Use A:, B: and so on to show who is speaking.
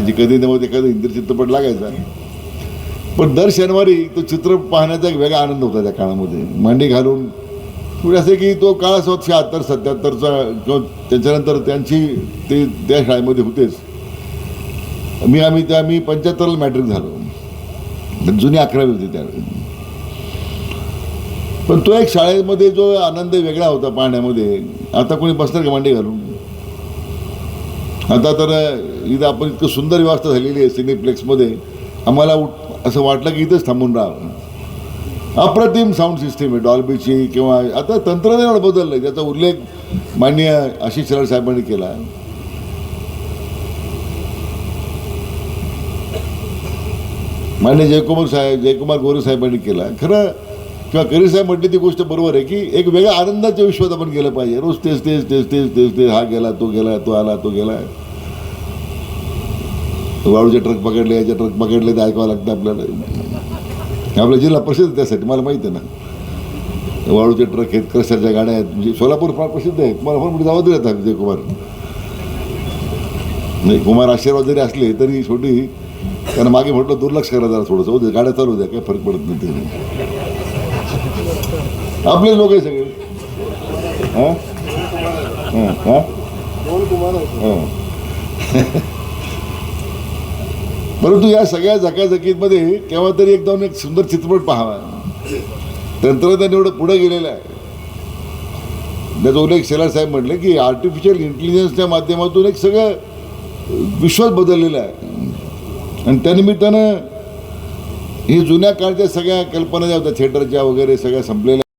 A: त्यांची कधी नव्हते एखादा हिंदी चित्रपट लागायचा. पण दर शनिवारी तो चित्र पाहण्याचा एक वेगळा आनंद होता त्या काळामध्ये. मांडी घालून म्हणजे पुढे असे की तो काळ असो शहात्तर सत्याहत्तरचा किंवा त्याच्यानंतर त्यांची ते त्या शाळेमध्ये होतेच. मी आम्ही त्या मी पंच्याहत्तरला मॅट्रिक झालो. जुनी अकरावी होती त्यावेळी पण तो एक शाळेमध्ये जो आनंद वेगळा होता पाहण्यामध्ये आता कोणी बसणार का मांडी घालून? आता तर इथं आपण इतकं सुंदर व्यवस्था झालेली आहे सिनेप्लेक्समध्ये. आम्हाला उठ असं वाटलं की इथंच थांबून राहावं. अप्रतिम साऊंड सिस्टीम आहे डॉल्बीची किंवा आता तंत्रज्ञान एवढं बदललं आहे त्याचा उल्लेख माननीय आशिष शेलार साहेबांनी केला मान्य जयकुमार साहेब जयकुमार गोरे साहेबांनी केला खरं किंवा करी साहेब म्हटली ती गोष्ट बरोबर आहे की एक वेगळ्या आनंदाच्या विश्वात आपण गेलं पाहिजे. रोज तेच तेच तेच तेच तेच तेच हा गेला तो गेला तो आला तो गेला. वाळूचे ट्रक पकडले याचे ट्रक पकडले ते ऐकावं लागतं आपल्याला. आपला जिल्हा प्रसिद्ध त्यासाठी मला माहिती आहे ना. वाळूचे ट्रक आहेत क्रशरच्या गाड्या आहेत म्हणजे सोलापूर फार प्रसिद्ध आहे मला फार मोठी जबाबदारी येतात विजय कुमार. नाही कुमार आशीर्वाद जरी असले तरी छोटी त्यांना मागे म्हटलं दुर्लक्ष करा जरा थोडंसं. दे गाड्या चालू द्या काही फरक पडत नाही आपलेच लोक आहे सगळे. हां? हां हां? परंतु या सगळ्या झकाझकीमध्ये केव्हा तरी एकदम एक सुंदर चित्रपट पाहावा. तंत्रज्ञान एवढं पुढे गेलेलं आहे. त्याचा उल्लेख शेलार साहेब म्हटले की आर्टिफिशियल इंटेलिजन्सच्या माध्यमातून एक सगळं विश्वास बदललेला आहे. आणि त्यानिमित्तानं ही जुन्या काळच्या सगळ्या कल्पना ज्या होत्या थिएटरच्या वगैरे सगळ्या संपलेल्या